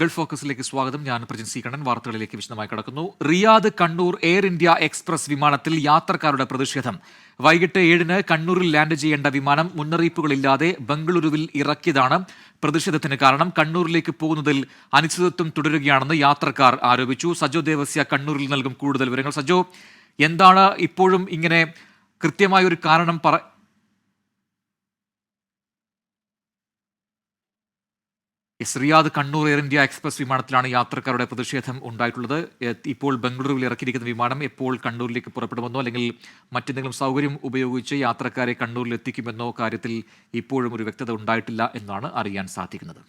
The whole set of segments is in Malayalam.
ഗൾഫ് ഫോക്കസിലേക്ക് സ്വാഗതം. ഞാൻ പ്രജിൻ സി കണ്ണൻ വാർത്തകളിലേക്ക് വിശദമായി കടക്കുന്നു. Riyadh Kannur Air India Express വിമാനത്തിൽ യാത്രക്കാരുടെ പ്രതിഷേധം. വൈകിട്ട് ഏഴിന് കണ്ണൂരിൽ ലാൻഡ് ചെയ്യേണ്ട വിമാനം മുന്നറിയിപ്പുകളില്ലാതെ ബംഗളൂരുവിൽ ഇറക്കിയതാണ് പ്രതിഷേധത്തിന് കാരണം. കണ്ണൂരിലേക്ക് പോകുന്നതിൽ അനിശ്ചിതത്വം തുടരുകയാണെന്ന് യാത്രക്കാർ ആരോപിച്ചു. സജോ ദേവസ്യ കണ്ണൂരിൽ നൽകും കൂടുതൽ വിവരങ്ങൾ. സജോ എന്താണ് ഇപ്പോഴും ഇങ്ങനെ കൃത്യമായ ഒരു കാരണം S Riyadh Kannur Air India Express വിമാനത്തിലാണ് യാത്രക്കാരുടെ പ്രതിഷേധം ഉണ്ടായിട്ടുള്ളത്. ഇപ്പോൾ ബംഗളൂരുവിൽ ഇറക്കിയിരിക്കുന്ന വിമാനം എപ്പോൾ കണ്ണൂരിലേക്ക് പുറപ്പെടുമെന്നോ അല്ലെങ്കിൽ മറ്റെന്തെങ്കിലും സൗകര്യം ഉപയോഗിച്ച് യാത്രക്കാരെ കണ്ണൂരിൽ എത്തിക്കുമെന്നോ കാര്യത്തിൽ ഇപ്പോഴും ഒരു വ്യക്തത ഉണ്ടായിട്ടില്ല എന്നാണ് അറിയാൻ സാധിക്കുന്നത്.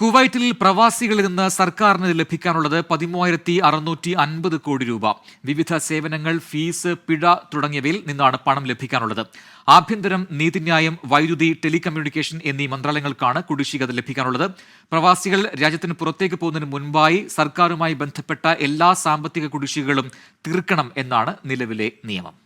കുവൈറ്റിൽ പ്രവാസികളിൽ നിന്ന് സർക്കാരിന് ലഭിക്കാനുള്ളത് പതിമൂവായിരത്തി അറുന്നൂറ്റി അൻപത് കോടി രൂപ. വിവിധ സേവനങ്ങൾ ഫീസ് പിഴ തുടങ്ങിയവയിൽ നിന്നാണ് പണം ലഭിക്കാനുള്ളത്. ആഭ്യന്തരം നീതിന്യായം വൈദ്യുതി ടെലികമ്മ്യൂണിക്കേഷൻ എന്നീ മന്ത്രാലയങ്ങൾക്കാണ് കുടിശ്ശിക ലഭിക്കാനുള്ളത്. പ്രവാസികൾ രാജ്യത്തിന് പുറത്തേക്ക് പോകുന്നതിന് മുൻപായി സർക്കാരുമായി ബന്ധപ്പെട്ട എല്ലാ സാമ്പത്തിക കുടിശ്ശികകളും തീർക്കണം എന്നാണ് നിലവിലെ നിയമം.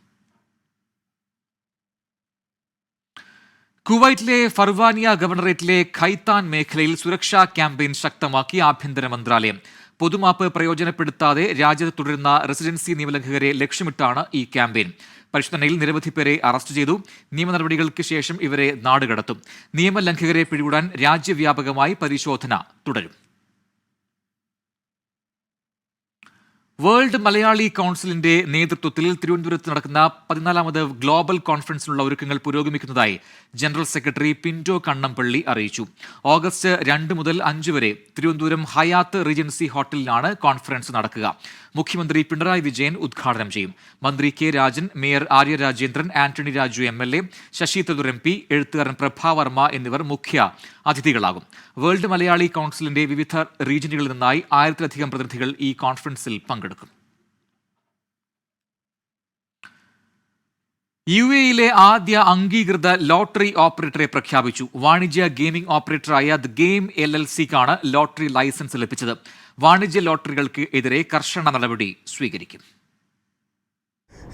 കുവൈറ്റിലെ ഫർവാനിയ ഗവർണറേറ്റിലെ ഖൈത്താൻ മേഖലയിൽ സുരക്ഷാ ക്യാമ്പയിൻ ശക്തമാക്കി ആഭ്യന്തര മന്ത്രാലയം. പൊതുമാപ്പ് പ്രയോജനപ്പെടുത്താതെ രാജ്യത്ത് തുടരുന്ന റെസിഡൻസി നിയമലംഘകരെ ലക്ഷ്യമിട്ടാണ് ഈ ക്യാമ്പയിൻ. പരിശോധനയിൽ നിരവധി പേരെ അറസ്റ്റ് ചെയ്തു. നിയമ നടപടികൾക്ക് ശേഷം ഇവരെ നാടുകടത്തും. നിയമലംഘകരെ പിടികൂടാൻ രാജ്യവ്യാപകമായി പരിശോധന തുടരും. വേൾഡ് മലയാളി കൗൺസിലിന്റെ നേതൃത്വത്തിൽ തിരുവനന്തപുരത്ത് നടക്കുന്ന പതിനാലാമത് ഗ്ലോബൽ കോൺഫറൻസിനുള്ള ഒരുക്കങ്ങൾ പുരോഗമിക്കുന്നതായി ജനറൽ സെക്രട്ടറി പിന്റോ കണ്ണംപള്ളി അറിയിച്ചു. ഓഗസ്റ്റ് രണ്ട് മുതൽ അഞ്ച് വരെ തിരുവനന്തപുരം ഹയാത്ത് റീജൻസി ഹോട്ടലിലാണ് കോൺഫറൻസ് നടക്കുക. മുഖ്യമന്ത്രി പിണറായി വിജയൻ ഉദ്ഘാടനം ചെയ്യും. മന്ത്രി K Rajan mayor Arya Rajendran Antony Raju M L A Shashi Tharoor M P എഴുത്തുകാരൻ പ്രഭാവർമ്മ എന്നിവർ മുഖ്യ അതിഥികളാകും. വേൾഡ് മലയാളി കൗൺസിലിന്റെ വിവിധ റീജിയനുകളിൽ നിന്നായി ആയിരത്തിലധികം പ്രതിനിധികൾ ഈ കോൺഫറൻസിൽ പങ്കെടുക്കും. യു എയിലെ ആദ്യ അംഗീകൃത ലോട്ടറി ഓപ്പറേറ്ററെ പ്രഖ്യാപിച്ചു. വാണിജ്യ ഗെയിമിംഗ് ഓപ്പറേറ്ററായ ദ ഗെയിം എൽ എൽ സിക്കാണ് ലോട്ടറി ലൈസൻസ് ലഭിച്ചത്. വാണിജ്യ ലോട്ടറികൾക്ക് എതിരെ കർശന നടപടി സ്വീകരിക്കും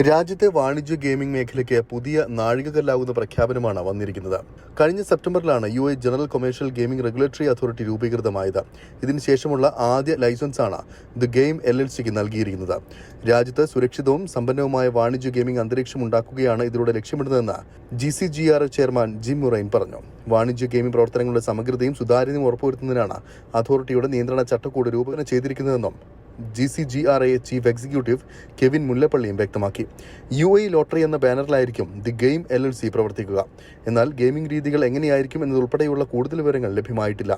രാജ്യത്തെ വാണിജ്യ ഗെയിമിംഗ് മേഖലയ്ക്ക് പുതിയ നാഴികകല്ലാകുന്ന പ്രഖ്യാപനമാണ് വന്നിരിക്കുന്നത്. കഴിഞ്ഞ സെപ്റ്റംബറിലാണ് U A general commercial gaming regulatory authority രൂപീകൃതമായത്. ഇതിനുശേഷമുള്ള ആദ്യ ലൈസൻസാണ് ദി ഗെയിം എൽ എൽ സിക്ക് നൽകിയിരിക്കുന്നത്. രാജ്യത്ത് സുരക്ഷിതവും സമ്പന്നവുമായ വാണിജ്യ ഗെയിമിംഗ് അന്തരീക്ഷം ഉണ്ടാക്കുകയാണ് ഇതിലൂടെ ലക്ഷ്യമിടുന്നതെന്ന് G C G R chairman Jim Murren പറഞ്ഞു. വാണിജ്യ ഗെയിമിംഗ് പ്രവർത്തനങ്ങളുടെ സമഗ്രതയും സുതാര്യതയും ഉറപ്പുവരുത്തുന്നതിനാണ് അതോറിറ്റിയുടെ നിയന്ത്രണ ചട്ടക്കൂട് രൂപകൽപ്പന ചെയ്തിരിക്കുന്നതെന്നും G C G R A chief executive Kevin മുല്ലപ്പള്ളിയും വ്യക്തമാക്കി. യു എ ലോട്ടറി എന്ന ബാനറിലായിരിക്കും the game L L C പ്രവർത്തിക്കുക. എന്നാൽ ഗെയിമിംഗ് രീതികൾ എങ്ങനെയായിരിക്കും എന്നതുൾപ്പെടെയുള്ള കൂടുതൽ വിവരങ്ങൾ ലഭ്യമായിട്ടില്ല.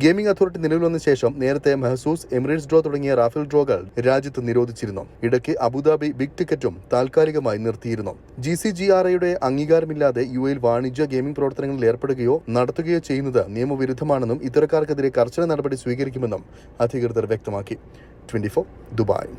ഗെയിമിംഗ് അതോറിറ്റി നിലവിൽ വന്ന ശേഷം നേരത്തെ മെഹസൂസ് എമിറേറ്റ്സ് ഡ്രോ തുടങ്ങിയ റാഫേൽ ഡ്രോകൾ രാജ്യത്ത് നിരോധിച്ചിരുന്നു. ഇടയ്ക്ക് അബുദാബി ബിഗ് ടിക്കറ്റും താൽക്കാലികമായി നിർത്തിയിരുന്നു. ജി സി ജി ആർ ഐയുടെ അംഗീകാരമില്ലാതെ യു എയിൽ വാണിജ്യ ഗെയിമിംഗ് പ്രവർത്തനങ്ങളിൽ ഏർപ്പെടുകയോ നടത്തുകയോ ചെയ്യുന്നത് നിയമവിരുദ്ധമാണെന്നും ഇത്തരക്കാർക്കെതിരെ കർശന നടപടി സ്വീകരിക്കുമെന്നും അധികൃതർ വ്യക്തമാക്കി. Twenty Dubai.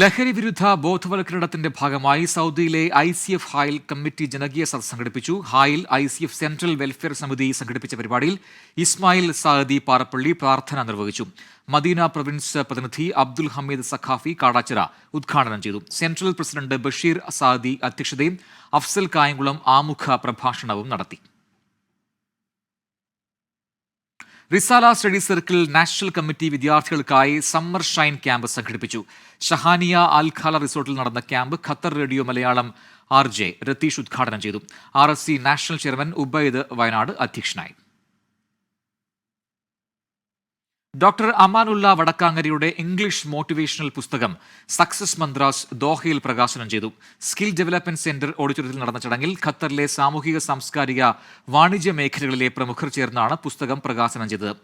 ലഹരി വിരുദ്ധ ബോധവൽക്കരണത്തിന്റെ ഭാഗമായി സൗദിയിലെ I C F Hail committee ജനകീയ സദസ് സംഘടിപ്പിച്ചു. Hail I C F central welfare സമിതി സംഘടിപ്പിച്ച പരിപാടിയിൽ ഇസ്മായിൽ സാദി പാറപ്പള്ളി പ്രാർത്ഥന നിർവഹിച്ചു. മദീന പ്രൊവിൻസ് പ്രതിനിധി അബ്ദുൽ ഹമീദ് സഖാഫി കാടാച്ചിറ ഉദ്ഘാടനം ചെയ്തു. സെൻട്രൽ പ്രസിഡന്റ് ബഷീർ സാദി അധ്യക്ഷതയും അഫ്സൽ കായംകുളം ആമുഖ പ്രഭാഷണവും നടത്തി. Risala study circle national committee വിദ്യാർത്ഥികൾക്കായി സമ്മർ ഷൈൻ ക്യാമ്പ് സംഘടിപ്പിച്ചു. ഷഹാനിയ അൽഖാല റിസോർട്ടിൽ നടന്ന camp Qatar radio Malayalam R J Ratheesh ഉദ്ഘാടനം ചെയ്തു. R national chairman Ubaid Wayanad അധ്യക്ഷനായി. ഡോക്ടർ അമാനുള്ള വടക്കാങ്ങരയുടെ ഇംഗ്ലീഷ് മോട്ടിവേഷണൽ പുസ്തകം സക്സസ് മന്ത്രാസ് ദോഹയിൽ പ്രകാശനം ചെയ്തു. സ്കിൽ ഡെവലപ്മെന്റ് സെന്റർ ഓഡിറ്റോറിയത്തിൽ നടന്ന ചടങ്ങിൽ ഖത്തറിലെ സാമൂഹിക സാംസ്കാരിക വാണിജ്യ മേഖലകളിലെ പ്രമുഖർ ചേർന്നാണ് പുസ്തകം പ്രകാശനം ചെയ്തത്.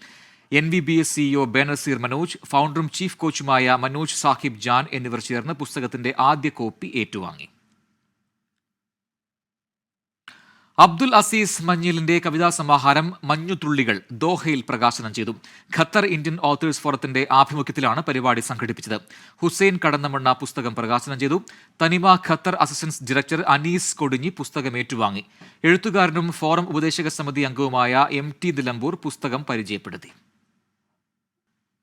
N V B S CEO Benazir Manoj ഫൗണ്ടറും chief കോച്ചുമായ മനോജ് സാഹിബ് ജാൻ എന്നിവർ ചേർന്ന് പുസ്തകത്തിന്റെ ആദ്യ കോപ്പി ഏറ്റുവാങ്ങി. അബ്ദുൽ അസീസ് മഞ്ഞിലിന്റെ കവിതാ സമാഹാരം മഞ്ഞുതുള്ളികൾ ദോഹയിൽ പ്രകാശനം ചെയ്തു. ഖത്തർ ഇന്ത്യൻ ഓത്തേഴ്സ് ഫോറത്തിന്റെ ആഭിമുഖ്യത്തിലാണ് പരിപാടി സംഘടിപ്പിച്ചത്. ഹുസൈൻ കടന്നമണ്ണ പുസ്തകം പ്രകാശനം ചെയ്തു. Thanima Qatar assistant director Anees Kodinhi പുസ്തകം ഏറ്റുവാങ്ങി. എഴുത്തുകാരനും ഫോറം ഉപദേശക സമിതി അംഗവുമായ എം ടി നിലമ്പൂർ പുസ്തകം പരിചയപ്പെടുത്തി.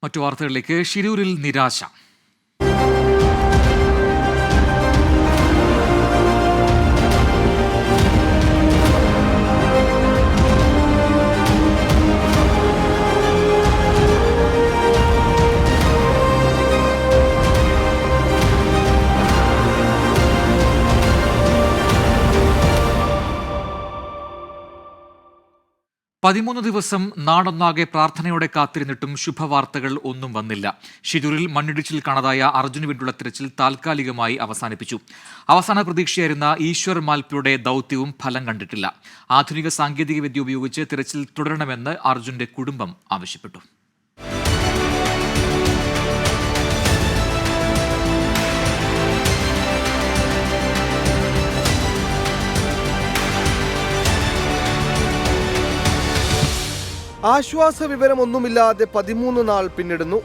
മറ്റു വാർത്തകളിലേക്ക് ഷിരൂരിൽ നിരാശ. പതിമൂന്ന് ദിവസം നാടൊന്നാകെ പ്രാർത്ഥനയോടെ കാത്തിരുന്നിട്ടും ശുഭവാർത്തകൾ ഒന്നും വന്നില്ല. ഷിരൂരിൽ മണ്ണിടിച്ചിൽ കാണാതായ അർജുന് വേണ്ടിയുള്ള തിരച്ചിൽ താൽക്കാലികമായി അവസാനിപ്പിച്ചു. അവസാന പ്രതീക്ഷയായിരുന്ന ഈശ്വർ മാൽപ്പയുടെ ദൗത്യവും ഫലം കണ്ടിട്ടില്ല. ആധുനിക സാങ്കേതികവിദ്യ ഉപയോഗിച്ച് തിരച്ചിൽ തുടരണമെന്ന് അർജുന്റെ കുടുംബം ആവശ്യപ്പെട്ടു. ആശ്വാസ വിവരമൊന്നുമില്ലാതെ പതിമൂന്ന് നാൾ പിന്നിടുന്നു.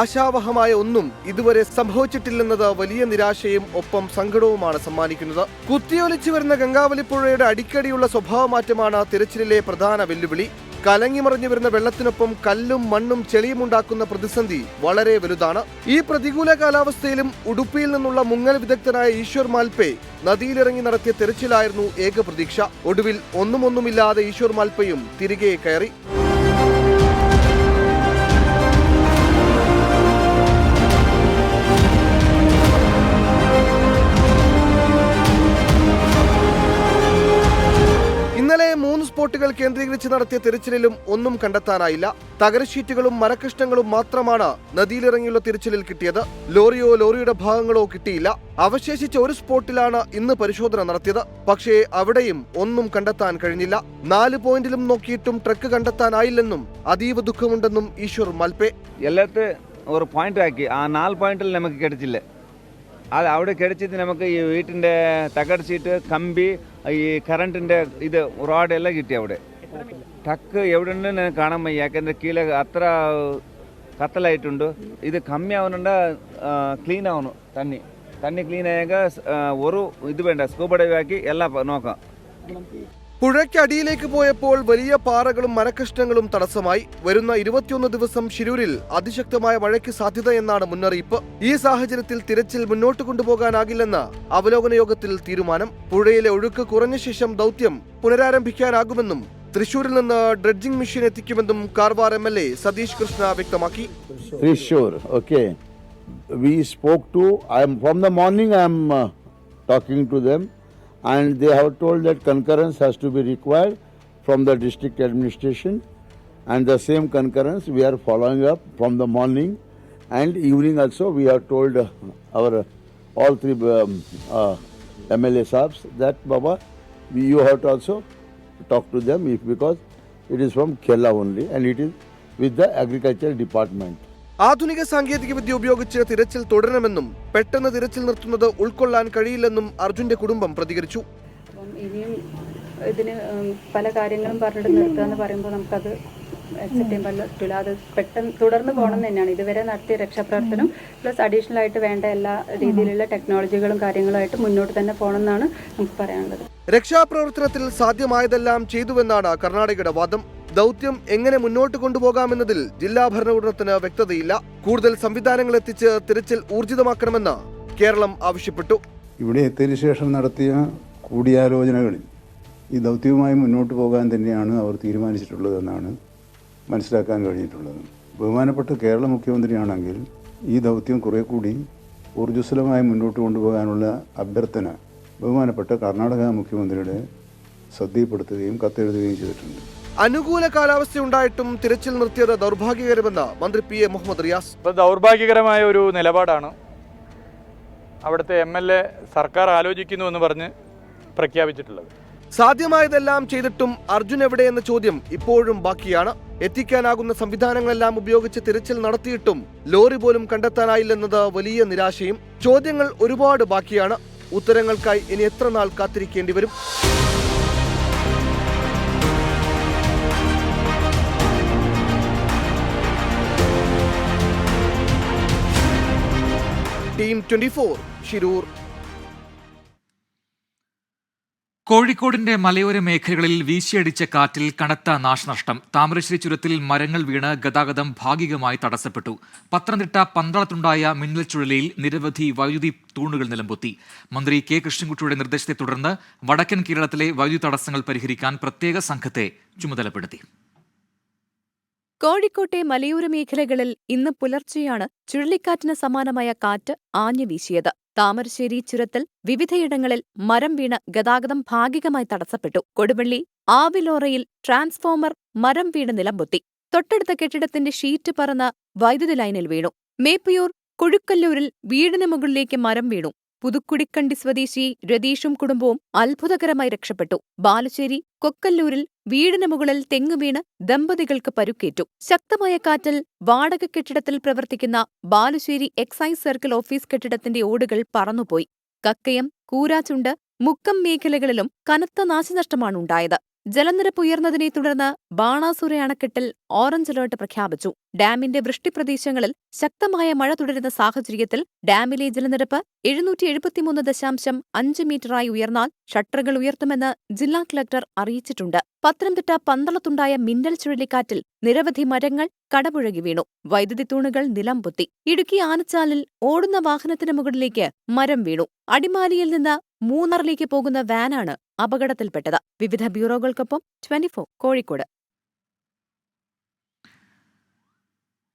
ആശാവഹമായ ഒന്നും ഇതുവരെ സംഭവിച്ചിട്ടില്ലെന്നത് വലിയ നിരാശയും ഒപ്പം സങ്കടവുമാണ് സമ്മാനിക്കുന്നത്. കുത്തിയൊലിച്ചു വരുന്ന ഗംഗാവലിപ്പുഴയുടെ അടിക്കടിയുള്ള സ്വഭാവമാറ്റമാണ് തിരച്ചിലിലെ പ്രധാന വെല്ലുവിളി. കലങ്ങിമറിഞ്ഞു വരുന്ന വെള്ളത്തിനൊപ്പം കല്ലും മണ്ണും ചെളിയും ഉണ്ടാക്കുന്ന പ്രതിസന്ധി വളരെ വലുതാണ്. ഈ പ്രതികൂല കാലാവസ്ഥയിലും ഉടുപ്പിയിൽ നിന്നുള്ള മുങ്ങൽ വിദഗ്ധനായ ഈശ്വർ മാൽപേ നദിയിലിറങ്ങി നടത്തിയ തെരച്ചിലായിരുന്നു ഏക പ്രതീക്ഷ. ഒടുവിൽ ഒന്നുമൊന്നുമില്ലാതെ ഈശ്വർ മാൽപ്പയും തിരികെ കയറി. സ്പോട്ടുകൾ കേന്ദ്രീകരിച്ച് നടത്തിയ തിരച്ചിലിലും ഒന്നും കണ്ടെത്താനായില്ല. തകരശീറ്റുകളും മരകഷ്ണങ്ങളും മാത്രമാണ് നദിയിലിറങ്ങിയുള്ള തിരച്ചിലിൽ കിട്ടിയത്. ലോറിയോ ലോറിയുടെ ഭാഗങ്ങളോ കിട്ടിയില്ല. അവശേഷിച്ച ഒരു സ്പോട്ടിലാണ് ഇന്ന് പരിശോധന നടത്തിയത്. പക്ഷേ അവിടെയും ഒന്നും കണ്ടെത്താൻ കഴിഞ്ഞില്ല. നാല് പോയിന്റിലും നോക്കിയിട്ടും ട്രക്ക് കണ്ടെത്താനായില്ലെന്നും അതീവ ദുഃഖമുണ്ടെന്നും ഈശ്വർ മൽപേ. എല്ലാത്ത ഒരു പോയിന്റ് ആക്കി. ആ നാല് പോയിന്റിൽ നമുക്ക് കിടച്ചില്ല അത് അവിടെ കിടച്ചിട്ട് നമുക്ക് ഈ വീട്ടിൻ്റെ തകട് ഷീറ്റ് കമ്പി ഈ കറണ്ടിൻ്റെ ഇത് റോഡ് എല്ലാം കിട്ടി അവിടെ ടക്ക് എവിടെ ഉണ്ടെന്ന് ഞാൻ കാണാൻ വയ്യ ಯಾಕೆಂದರೆ ಕೀಲೆ ಹತ್ರ ಕತ್ತಲಾಯಿಟುಂಡು ಇದು ಕಮ್ಮಿ ಅವನುಂಡ ಕ್ಲೀನ್ ಅವನು ತಣ್ಣಿ ತಣ್ಣಿ ಕ್ಲೀನ್ ಆಯಾಗ ಒರು ಇದು ಬೇಡ ಸ್ಕೂಬ ಡೈವ್ ಹಾಕಿ ಎಲ್ಲ ನೋಕ പുഴയ്ക്കടിയിലേക്ക് പോയപ്പോൾ വലിയ പാറകളും മരകഷ്ണങ്ങളും തടസ്സമായി. വരുന്ന ഇരുപത്തിയൊന്ന് ദിവസം ശിരൂരിൽ അതിശക്തമായ മഴയ്ക്ക് സാധ്യതയെന്നാണ് മുന്നറിയിപ്പ്. ഈ സാഹചര്യത്തിൽ തിരച്ചിൽ മുന്നോട്ട് കൊണ്ടുപോകാനാകില്ലെന്ന് അവലോകന യോഗത്തിൽ തീരുമാനം. പുഴയിലെ ഒഴുക്ക് കുറഞ്ഞ ശേഷം ദൗത്യം പുനരാരംഭിക്കാനാകുമെന്നും തൃശൂരിൽ നിന്ന് dredging machine എത്തിക്കുമെന്നും Karwar M L A Satish Krishna വ്യക്തമാക്കി. Thrissur okay. We spoke to I am from the morning I uh, to them. And they have told that concurrence has to be required from the district administration and the same concurrence we are following up from the morning and evening also we have told uh, our all three um, uh, MLA sabs that Baba you have to also talk to them if because it is from Kerala only and it is with the agriculture department. ആധുനിക സാങ്കേതിക വിദ്യ ഉപയോഗിച്ച് തിരച്ചിൽ തുടരണമെന്നും പെട്ടെന്ന് തിരച്ചിൽ നിർത്തുന്നത് ഉൾക്കൊള്ളാൻ കഴിയില്ലെന്നും അർജുന്റെ കുടുംബം പ്രതികരിച്ചു. ഇനിയും ഇതിന് പല കാര്യങ്ങളും പറഞ്ഞിട്ട് നിർത്തുക എന്ന് പറയുമ്പോൾ നമുക്കത് അക്സെപ്റ്റ് പറ്റില്ല അത് പെട്ടെന്ന് തുടർന്ന് പോകണം തന്നെയാണ്. ഇതുവരെ നടത്തിയ രക്ഷാപ്രവർത്തനം പ്ലസ് അഡീഷണൽ ആയിട്ട് വേണ്ട എല്ലാ രീതിയിലുള്ള ടെക്നോളജികളും കാര്യങ്ങളുമായിട്ട് മുന്നോട്ട് തന്നെ പോകണം എന്നാണ് നമുക്ക് പറയാനുള്ളത്. രക്ഷാപ്രവർത്തനത്തിൽ സാധ്യമായതെല്ലാം ചെയ്തുവെന്നാണ് കർണാടകയുടെ വാദം. ദൗത്യം എങ്ങനെ മുന്നോട്ട് കൊണ്ടുപോകാമെന്നതിൽ ജില്ലാ ഭരണകൂടത്തിന് വ്യക്തതയില്ല. കൂടുതൽ സംവിധാനങ്ങൾ എത്തിച്ച് തിരച്ചിൽ ഊർജിതമാക്കണമെന്ന് കേരളം ആവശ്യപ്പെട്ടു. ഇവിടെ എത്തിയതിനു ശേഷം നടത്തിയ കൂടിയാലോചനകളിൽ ഈ ദൗത്യവുമായി മുന്നോട്ട് പോകാൻ തന്നെയാണ് അവർ തീരുമാനിച്ചിട്ടുള്ളതെന്നാണ് മനസ്സിലാക്കാൻ കഴിഞ്ഞിട്ടുള്ളത്. ബഹുമാനപ്പെട്ട കേരള മുഖ്യമന്ത്രിയാണെങ്കിൽ ഈ ദൗത്യം കുറെ കൂടി ഊർജസ്വലമായി മുന്നോട്ട് കൊണ്ടുപോകാനുള്ള അഭ്യർത്ഥന ബഹുമാനപ്പെട്ട കർണാടക മുഖ്യമന്ത്രിയുടെ ശ്രദ്ധയിൽപ്പെടുത്തുകയും കത്തെഴുതുകയും ചെയ്തിട്ടുണ്ട്. അനുകൂല കാലാവസ്ഥയുണ്ടായിട്ടും തിരച്ചിൽ നിർത്തിയത് ദൗർഭാഗ്യകരമെന്ന് മന്ത്രി പി എ മുഹമ്മദ് റിയാസ്. ദൗർഭാഗ്യകരമായ ഒരു നിലപാടാണ്. അവിടുത്തെ എം എൽ എ സർക്കാർ ആലോചിക്കുന്നു എന്ന് പറഞ്ഞ് പ്രഖ്യാപിച്ചിട്ടുള്ളത്. സാധ്യമായതെല്ലാം ചെയ്തിട്ടും അർജുൻ എവിടെയെന്ന ചോദ്യം ഇപ്പോഴും ബാക്കിയാണ്. എത്തിക്കാനാകുന്ന സംവിധാനങ്ങളെല്ലാം ഉപയോഗിച്ച് തിരച്ചിൽ നടത്തിയിട്ടും ലോറി പോലും കണ്ടെത്താനായില്ലെന്നത് വലിയ നിരാശയും. ചോദ്യങ്ങൾ ഒരുപാട് ബാക്കിയാണ്. ഉത്തരങ്ങൾക്കായി ഇനി എത്ര നാൾ കാത്തിരിക്കേണ്ടി വരും? ടീം ട്വന്റി ഫോർ കോഴിക്കോടിന്റെ മലയോര മേഖലകളിൽ വീശിയടിച്ച കാറ്റിൽ കനത്ത നാശനഷ്ടം. താമരശ്ശേരി ചുരത്തിൽ മരങ്ങൾ വീണ് ഗതാഗതം ഭാഗികമായി തടസ്സപ്പെട്ടു. പത്തനംതിട്ട പന്തളത്തുണ്ടായ മിന്നൽ ചുഴലിയിൽ നിരവധി വൈദ്യുതി തൂണുകൾ നിലംപൊത്തി. മന്ത്രി കെ കൃഷ്ണൻകുട്ടിയുടെ നിർദ്ദേശത്തെ തുടർന്ന് വടക്കൻ കേരളത്തിലെ വൈദ്യുതി തടസ്സങ്ങൾ പരിഹരിക്കാൻ പ്രത്യേക സംഘത്തെ ചുമതലപ്പെടുത്തി. കോഴിക്കോട്ടെ മലയോര മേഖലകളിൽ ഇന്ന് പുലർച്ചെയാണ് ചുഴലിക്കാറ്റിന് സമാനമായ കാറ്റ് ആഞ്ഞുവീശിയത് താമരശ്ശേരി ചുരത്തിൽ വിവിധയിടങ്ങളിൽ മരം വീണ് ഗതാഗതം ഭാഗികമായി തടസ്സപ്പെട്ടു. കൊടുവള്ളി ആവിലോറയിൽ ട്രാൻസ്ഫോമർ മരം വീണ് നിലംപൊത്തി. തൊട്ടടുത്ത കെട്ടിടത്തിന്റെ ഷീറ്റ് പറന്ന് വൈദ്യുതി ലൈനിൽ വീണു. മേപ്പയൂർ കൊഴുക്കല്ലൂരിൽ വീടിന് മുകളിലേക്ക് മരം വീണു. പുതുക്കുടിക്കണ്ടി സ്വദേശി രതീഷും കുടുംബവും അത്ഭുതകരമായി രക്ഷപ്പെട്ടു. ബാലുശ്ശേരി കൊക്കല്ലൂരിൽ വീടിന് മുകളിൽ തെങ്ങ് വീണ് ദമ്പതികൾക്ക് പരുക്കേറ്റു. ശക്തമായ കാറ്റിൽ വാടക കെട്ടിടത്തിൽ പ്രവർത്തിക്കുന്ന ബാലുശ്ശേരി എക്സൈസ് സർക്കിൾ ഓഫീസ് കെട്ടിടത്തിന്റെ ഓടുകൾ പറന്നുപോയി. കക്കയം കൂരാച്ചുണ്ട് മുക്കം മേഖലകളിലും കനത്ത നാശനഷ്ടമാണുണ്ടായത്. ജലനിരപ്പ് ഉയർന്നതിനെ തുടർന്ന് ബാണാസുര അണക്കെട്ടിൽ ഓറഞ്ച് അലേർട്ട് പ്രഖ്യാപിച്ചു. ഡാമിന്റെ വൃഷ്ടിപ്രദേശങ്ങളിൽ ശക്തമായ മഴ തുടരുന്ന സാഹചര്യത്തിൽ ഡാമിലെ ജലനിരപ്പ് എഴുന്നൂറ്റി എഴുപത്തിമൂന്ന് ദശാംശം അഞ്ച് മീറ്ററായി ഉയർന്നാൽ ഷട്ടറുകൾ ഉയർത്തുമെന്ന് ജില്ലാ കളക്ടർ അറിയിച്ചിട്ടുണ്ട്. പത്തനംതിട്ട പന്തളത്തുണ്ടായ മിന്നൽ ചുഴലിക്കാറ്റിൽ നിരവധി മരങ്ങൾ കടപുഴകി വീണു. വൈദ്യുതി തൂണുകൾ നിലംപൊത്തി ഇടുക്കി ആനച്ചാലിൽ ഓടുന്ന വാഹനത്തിന് മുകളിലേക്ക് മരം വീണു. അടിമാലിയിൽ നിന്ന് മൂന്നാറിലേക്ക് പോകുന്ന വാനാണ് അപകടത്തിൽപ്പെട്ടത്. വിവിധ ബ്യൂറോകൾക്കൊപ്പം ട്വന്റിഫോർ കോഴിക്കോട്.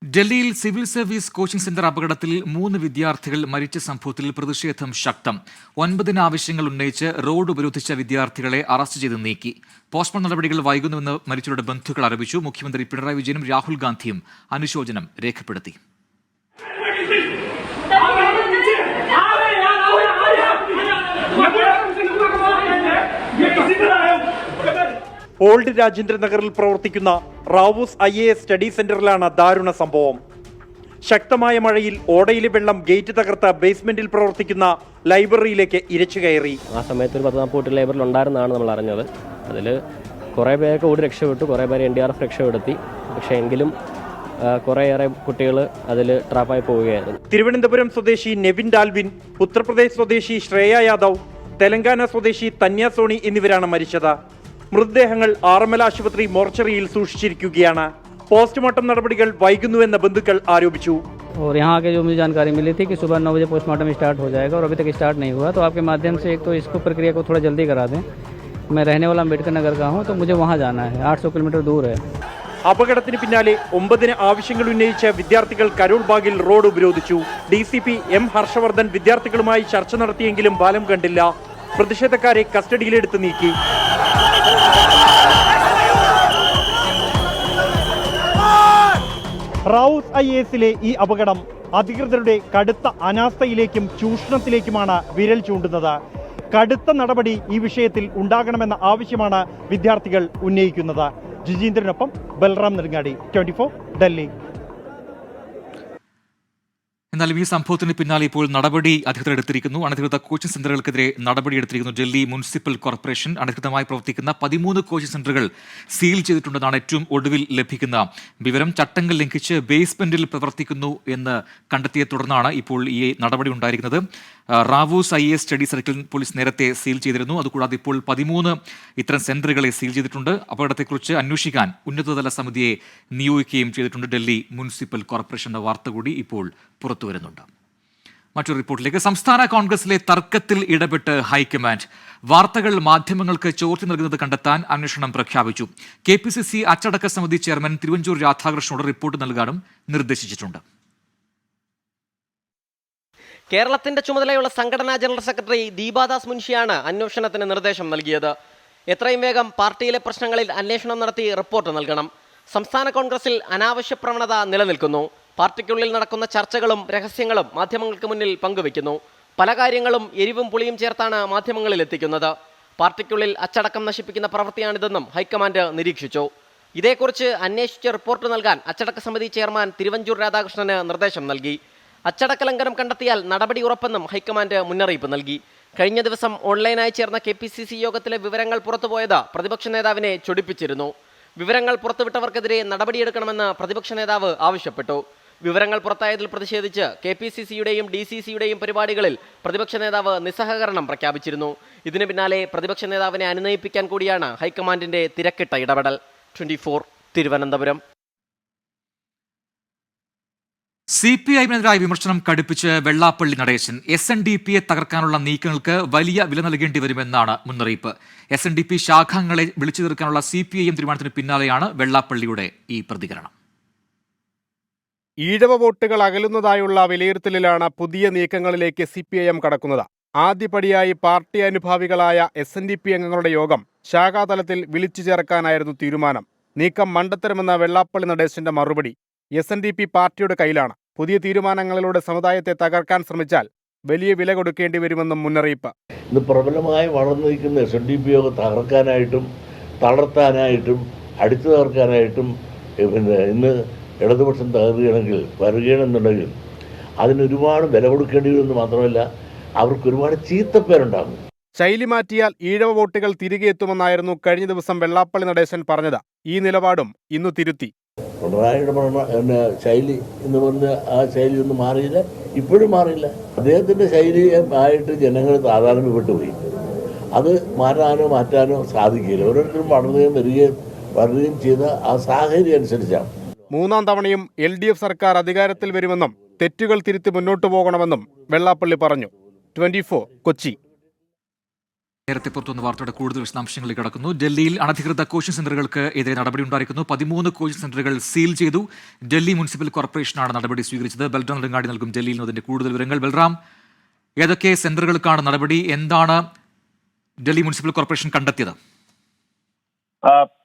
ഡൽഹിയിൽ സിവിൽ സർവീസ് കോച്ചിംഗ് സെന്റർ അപകടത്തിൽ മൂന്ന് വിദ്യാർത്ഥികൾ മരിച്ച സംഭവത്തിൽ പ്രതിഷേധം ശക്തം. ഒൻപതിന് ആവശ്യങ്ങൾ ഉന്നയിച്ച് റോഡ് ഉപരോധിച്ച വിദ്യാർത്ഥികളെ അറസ്റ്റ് ചെയ്ത് നീക്കി. പോസ്റ്റ്മോർട്ടം നടപടികൾ വൈകുന്നുവെന്ന് മരിച്ചവരുടെ ബന്ധുക്കൾ ആരോപിച്ചു മുഖ്യമന്ത്രി പിണറായി വിജയനും രാഹുൽ ഗാന്ധിയും അനുശോചനം രേഖപ്പെടുത്തി. ഓൾഡ് രാജേന്ദ്ര നഗറിൽ പ്രവർത്തിക്കുന്ന Rau's I A S study സെന്ററിലാണ് ദാരുണ സംഭവം. ശക്തമായ മഴയിൽ ഓടയിലെ വെള്ളം ഗേറ്റ് തകർത്ത ബേസ്മെന്റിൽ പ്രവർത്തിക്കുന്ന ലൈബ്രറിയിലേക്ക് ഇരച്ചു കയറി. ആ സമയത്ത് ഒരു പത്ത് നാൽപ്പത് ലൈബ്രറിയിൽ ഉണ്ടായിരുന്നതാണ് നമ്മൾ അറിഞ്ഞത്. അതിൽ കുറേ പേരൊക്കെ ഓടി രക്ഷപ്പെട്ടു കുറേ പേര് എൻ ഡി ആർ എഫ് രക്ഷപ്പെടുത്തി. പക്ഷേ എങ്കിലും കുറേയേറെ കുട്ടികൾ അതിൽ ട്രാപ്പായി പോവുകയായിരുന്നു. തിരുവനന്തപുരം സ്വദേശി നെവിൻ ഡാൽവിൻ ഉത്തർപ്രദേശ് സ്വദേശി ശ്രേയ യാദവ് തെലങ്കാന സ്വദേശി തന്യ സോണി എന്നിവരാണ് മരിച്ചത്. മൃതദേഹങ്ങൾ ആറന്മുള ആശുപത്രി മോർച്ചറിയിൽ സൂക്ഷിച്ചിരിക്കുകയാണ് പോസ്റ്റ്മോർട്ടം നടപടികൾ വൈകുന്നുവെന്ന ബന്ധുക്കൾ ആരോപിച്ചു और यहाँ आके जो मुझे जानकारी मिली थी कि सुबह नौ बजे पोस्टमार्टम स्टार्ट हो जाएगा और अभी तक स्टार्ट नहीं हुआ तो आपके माध्यम से एक तो इसको प्रक्रिया को थोड़ा जल्दी करा दें मैं रहने वाला अम्बेडकर नगर का हूँ तो मुझे वहाँ जाना है 800 किलोमीटर दूर है അപകടത്തിന് പിന്നാലെ ഒമ്പതിന് ആവശ്യങ്ങൾ ഉന്നയിച്ച വിദ്യാർത്ഥികൾ കരോൾ ബാഗിൽ റോഡ് ഉപരോധിച്ചു D C P M Harshavardhan വിദ്യാർത്ഥികളുമായി ചർച്ച നടത്തിയെങ്കിലും ഫലം കണ്ടില്ല പ്രതിഷേധക്കാരെ കസ്റ്റഡിയിലെടുത്ത് നീക്കി. റൌസ് ഐ എസിലെ ഈ അപകടം അധികൃതരുടെ കടുത്ത അനാസ്ഥയിലേക്കും ചൂഷണത്തിലേക്കുമാണ് വിരൽ ചൂണ്ടുന്നത്. കടുത്ത നടപടി ഈ വിഷയത്തിൽ ഉണ്ടാകണമെന്ന ആവശ്യമാണ് വിദ്യാർത്ഥികൾ ഉന്നയിക്കുന്നത്. ജിജീന്ദ്രനൊപ്പം ബൽറാം നെടുങ്ങാടി ട്വന്റി ഡൽഹി. എന്നാലും ഈ സംഭവത്തിന് പിന്നാലെ ഇപ്പോൾ നടപടി അധികൃതർ എടുത്തിരിക്കുന്നു. അനധികൃത കോച്ചിംഗ് സെന്ററുകൾക്കെതിരെ നടപടി എടുത്തിരിക്കുന്നു ഡൽഹി മുനിസിപ്പൽ കോർപ്പറേഷൻ. അനധികൃതമായി പ്രവർത്തിക്കുന്ന പതിമൂന്ന് കോച്ചിംഗ് സെന്ററുകൾ സീൽ ചെയ്തിട്ടുണ്ടെന്നാണ് ഏറ്റവും ഒടുവിൽ ലഭിക്കുന്ന വിവരം. ചട്ടങ്ങൾ ലംഘിച്ച് ബേസ്മെന്റിൽ പ്രവർത്തിക്കുന്നു എന്ന് കണ്ടെത്തിയെ തുടർന്നാണ് ഇപ്പോൾ ഈ നടപടി ഉണ്ടായിരിക്കുന്നത്. Rau I S study circle police നേരത്തെ സീൽ ചെയ്തിരുന്നു. അതുകൂടാതെ ഇപ്പോൾ പതിമൂന്ന് ഇത്തരം സെന്ററുകളെ സീൽ ചെയ്തിട്ടുണ്ട്. അപകടത്തെക്കുറിച്ച് അന്വേഷിക്കാൻ ഉന്നതതല സമിതിയെ നിയോഗിക്കുകയും ചെയ്തിട്ടുണ്ട് ഡൽഹി മുനിസിപ്പൽ കോർപ്പറേഷന്റെ വാർത്ത കൂടി ഇപ്പോൾ പുറത്തു വരുന്നുണ്ട്. മറ്റൊരു റിപ്പോർട്ടിലേക്ക്. സംസ്ഥാന കോൺഗ്രസിലെ തർക്കത്തിൽ ഇടപെട്ട് ഹൈക്കമാൻഡ്. വാർത്തകൾ മാധ്യമങ്ങൾക്ക് ചോർത്തി നൽകുന്നത് കണ്ടെത്താൻ അന്വേഷണം പ്രഖ്യാപിച്ചു. കെ പി സി സി അച്ചടക്ക സമിതി ചെയർമാൻ തിരുവഞ്ചൂർ രാധാകൃഷ്ണനോട് റിപ്പോർട്ട് നൽകാനും നിർദ്ദേശിച്ചിട്ടുണ്ട്. കേരളത്തിന്റെ ചുമതലയുള്ള സംഘടനാ ജനറൽ സെക്രട്ടറി ദീപാദാസ് മുൻഷിയാണ് അന്വേഷണത്തിന് നിർദ്ദേശം നൽകിയത്. എത്രയും വേഗം പാർട്ടിയിലെ പ്രശ്നങ്ങളിൽ അന്വേഷണം നടത്തി റിപ്പോർട്ട് നൽകണം. സംസ്ഥാന കോൺഗ്രസിൽ അനാവശ്യ പ്രവണത നിലനിൽക്കുന്നു. പാർട്ടിക്കുള്ളിൽ നടക്കുന്ന ചർച്ചകളും രഹസ്യങ്ങളും മാധ്യമങ്ങൾക്ക് മുന്നിൽ പങ്കുവെക്കുന്നു പല കാര്യങ്ങളും എരിവും പുളിയും ചേർത്താണ് മാധ്യമങ്ങളിൽ എത്തിക്കുന്നത്. പാർട്ടിക്കുള്ളിൽ അച്ചടക്കം നശിപ്പിക്കുന്ന പ്രവൃത്തിയാണിതെന്നും ഹൈക്കമാൻഡ് നിരീക്ഷിച്ചു. ഇതേക്കുറിച്ച് അന്വേഷിച്ച് റിപ്പോർട്ട് നൽകാൻ അച്ചടക്ക സമിതി ചെയർമാൻ തിരുവഞ്ചൂർ രാധാകൃഷ്ണന് നിർദ്ദേശം നൽകി. അച്ചടക്ക ലംഘനം കണ്ടെത്തിയാൽ നടപടി ഉറപ്പെന്നും ഹൈക്കമാൻഡ് മുന്നറിയിപ്പ് നൽകി. കഴിഞ്ഞ ദിവസം ഓൺലൈനായി ചേർന്ന കെ പി സി സി യോഗത്തിലെ വിവരങ്ങൾ പുറത്തുപോയത് പ്രതിപക്ഷ നേതാവിനെ ചൊടിപ്പിച്ചിരുന്നു. വിവരങ്ങൾ പുറത്തുവിട്ടവർക്കെതിരെ നടപടിയെടുക്കണമെന്ന് പ്രതിപക്ഷ നേതാവ് ആവശ്യപ്പെട്ടു. വിവരങ്ങൾ പുറത്തായതിൽ പ്രതിഷേധിച്ച് കെ പി സി സിയുടെയും ഡി സി സിയുടെയും പരിപാടികളിൽ പ്രതിപക്ഷ നേതാവ് നിസ്സഹകരണം പ്രഖ്യാപിച്ചിരുന്നു. ഇതിനു പിന്നാലെ പ്രതിപക്ഷ നേതാവിനെ അനുനയിപ്പിക്കാൻ കൂടിയാണ് ഹൈക്കമാൻഡിന്റെ തിരക്കിട്ട ഇടപെടൽ. ട്വന്റി തിരുവനന്തപുരം. സി പി ഐമിനെതിരായ വിമർശനം കടുപ്പിച്ച് Vellappally Natesan S N D പിയെ തകർക്കാനുള്ള നീക്കങ്ങൾക്ക് വലിയ വില നൽകേണ്ടി വരുമെന്നാണ് മുന്നറിയിപ്പ്. എസ് എൻ ഡി പി ശാഖാംഗങ്ങളെ വിളിച്ചു തീർക്കാനുള്ള സി പി ഐ എം തീരുമാനത്തിന് പിന്നാലെയാണ് വെള്ളാപ്പള്ളിയുടെ ഈ പ്രതികരണം. ഈഴവ വോട്ടുകൾ അകലുന്നതായുള്ള വിലയിരുത്തലിലാണ് പുതിയ നീക്കങ്ങളിലേക്ക് സി പി ഐ എം കടക്കുന്നത്. ആദ്യപടിയായി പാർട്ടി അനുഭാവികളായ എസ് എൻ ഡി പി അംഗങ്ങളുടെ യോഗം ശാഖാതലത്തിൽ വിളിച്ചു ചേർക്കാനായിരുന്നു തീരുമാനം. നീക്കം മണ്ടത്തരമെന്ന വെള്ളാപ്പള്ളി നടേശന്റെ മറുപടി എസ് എൻ ഡി പി പാർട്ടിയുടെ കയ്യിലാണ്. പുതിയ തീരുമാനങ്ങളിലൂടെ സമുദായത്തെ തകർക്കാൻ ശ്രമിച്ചാൽ വലിയ വില കൊടുക്കേണ്ടി വരുമെന്നും മുന്നറിയിപ്പ്. ഇന്ന് പ്രബലമായി വളർന്നു നിൽക്കുന്ന എസ് എൻ ഡി പി യോഗം തകർക്കാനായിട്ടും തളർത്താനായിട്ടും അടിച്ചു തകർക്കാനായിട്ടും പിന്നെ ഇന്ന് ഇടതുപക്ഷം തകരുകയാണെങ്കിൽ വരികയാണെന്നുണ്ടെങ്കിൽ അതിനൊരുപാട് വില കൊടുക്കേണ്ടി വരുമെന്ന് മാത്രമല്ല അവർക്ക് ഒരുപാട് ചീത്തപ്പേരുണ്ടാകും. ശൈലി മാറ്റിയാൽ ഈഴവ വോട്ടുകൾ തിരികെ എത്തുമെന്നായിരുന്നു കഴിഞ്ഞ ദിവസം വെള്ളാപ്പള്ളി നടേശൻ പറഞ്ഞത്. ഈ നിലപാടും ഇന്ന് തിരുത്തി. പിണറായിയുടെ പിന്നെ ശൈലി എന്ന് പറഞ്ഞ ആ ശൈലി ഒന്നും മാറിയില്ല ഇപ്പോഴും മാറിയില്ല. അദ്ദേഹത്തിന്റെ ശൈലി ആയിട്ട് ജനങ്ങൾ താതാത്മ്യപ്പെട്ടു പോയി. അത് മാറ്റാനോ മാറ്റാനോ സാധിക്കില്ല ഓരോരുത്തരും വളരുകയും വരികയും വളരുകയും ചെയ്ത ആ സാഹചര്യം അനുസരിച്ചാണ്. മൂന്നാം തവണയും എൽ ഡി എഫ് സർക്കാർ അധികാരത്തിൽ വരുമെന്നും തെറ്റുകൾ തിരുത്തി മുന്നോട്ടു പോകണമെന്നും വെള്ളാപ്പള്ളി പറഞ്ഞു. Twenty four Kochi. നേരത്തെ പുറത്തുവന്ന വാർത്തയുടെ കൂടുതൽ വിശദാംശങ്ങളിൽ കിടക്കുന്നു. ഡൽഹിയിൽ അനധികൃത കോച്ചിംഗ് സെന്ററുകൾക്ക് എതിരെ നടപടി ഉണ്ടായിരിക്കുന്നു. പതിമൂന്ന് കോച്ചിംഗ് സെന്ററുകൾ സീൽ ചെയ്തു. ഡൽഹി മുനിസിപ്പൽ കോർപ്പറേഷനാണ് നടപടി സ്വീകരിച്ചത്. ബൽറാം നെടുങ്ങാടി നൽകും ഡൽഹിയിൽ നിന്ന് അതിന്റെ കൂടുതൽ വിവരങ്ങൾ. ബൽറാം ഏതൊക്കെ സെന്ററുകൾക്കാണ് നടപടി? എന്താണ് ഡൽഹി മുനിസിപ്പൽ കോർപ്പറേഷൻ കണ്ടെത്തിയത്?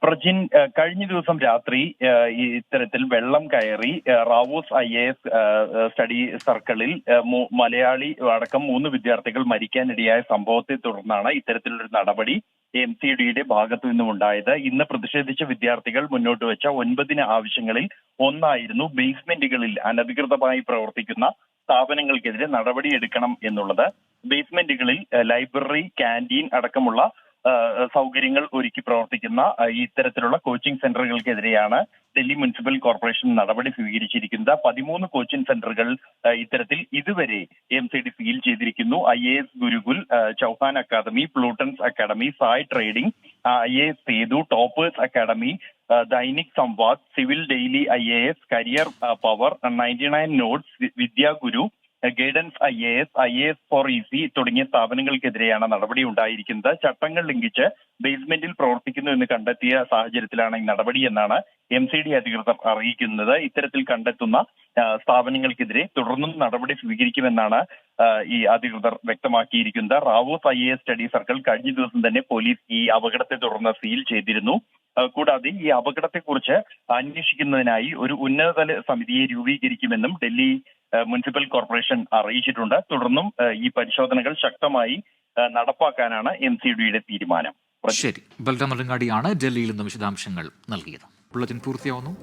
പ്രജിൻ കഴിഞ്ഞ ദിവസം രാത്രി ഇത്തരത്തിൽ വെള്ളം കയറി Rau's I A S study സർക്കിളിൽ മലയാളി അടക്കം മൂന്ന് വിദ്യാർത്ഥികൾ മരിക്കാനിടയായ സംഭവത്തെ തുടർന്നാണ് ഇത്തരത്തിലൊരു നടപടി എം സി ഡിയുടെ ഭാഗത്തു നിന്നും ഉണ്ടായത്. ഇന്ന് പ്രതിഷേധിച്ച വിദ്യാർത്ഥികൾ മുന്നോട്ട് വെച്ച ഒൻപതിന് ആവശ്യങ്ങളിൽ ഒന്നായിരുന്നു ബേസ്മെന്റുകളിൽ അനധികൃതമായി പ്രവർത്തിക്കുന്ന സ്ഥാപനങ്ങൾക്കെതിരെ നടപടിയെടുക്കണം എന്നുള്ളത്. ബേസ്മെന്റുകളിൽ ലൈബ്രറി ക്യാന്റീൻ അടക്കമുള്ള സൗകര്യങ്ങൾ ഒരുക്കി പ്രവർത്തിക്കുന്ന ഇത്തരത്തിലുള്ള കോച്ചിംഗ് സെന്ററുകൾക്കെതിരെയാണ് ഡൽഹി മുനിസിപ്പൽ കോർപ്പറേഷൻ നടപടി സ്വീകരിച്ചിരിക്കുന്നത്. പതിമൂന്ന് കോച്ചിംഗ് സെന്ററുകൾ ഇത്തരത്തിൽ ഇതുവരെ എം സി ഡി സീൽ ചെയ്തിരിക്കുന്നു. I A S Gurukul Chauhan academy Plutus academy Sai trading I A S Sethu toppers academy Dainik Samvad civil daily I A S career power ninety nine notes Vidyaguru guidance I A S I A S four E C തുടങ്ങിയ സ്ഥാപനങ്ങൾക്കെതിരെയാണ് നടപടി ഉണ്ടായിരിക്കുന്നത്. ചട്ടങ്ങൾ ലംഘിച്ച് ബേസ്മെന്റിൽ പ്രവർത്തിക്കുന്നു എന്ന് കണ്ടെത്തിയ സാഹചര്യത്തിലാണ് ഈ നടപടി എന്നാണ് എം സി ഡി അധികൃതർ അറിയിക്കുന്നത്. ഇത്തരത്തിൽ കണ്ടെത്തുന്ന സ്ഥാപനങ്ങൾക്കെതിരെ തുടർന്നും നടപടി സ്വീകരിക്കുമെന്നാണ് ഈ അധികൃതർ വ്യക്തമാക്കിയിരിക്കുന്നത്. Rau's I A S study circle കഴിഞ്ഞ ദിവസം തന്നെ പോലീസ് ഈ അപകടത്തെ തുടർന്ന് സീൽ ചെയ്തിരുന്നു. കൂടാതെ ഈ അപകടത്തെക്കുറിച്ച് അന്വേഷിക്കുന്നതിനായി ഒരു ഉന്നതതല സമിതിയെ രൂപീകരിക്കുമെന്നും ഡൽഹി മുനിസിപ്പൽ കോർപ്പറേഷൻ അറിയിച്ചിട്ടുണ്ട്. തുടർന്നും ഈ പരിശോധനകൾ ശക്തമായി നടപ്പാക്കാനാണ് എൻ സി ഡിയുടെ തീരുമാനം. ശരി. ബൽറാം ഡൽഹിയിൽ നിന്നും വിശദാംശങ്ങൾ നൽകിയത്. ബുള്ളറ്റിൻ പൂർത്തിയാവുന്നു.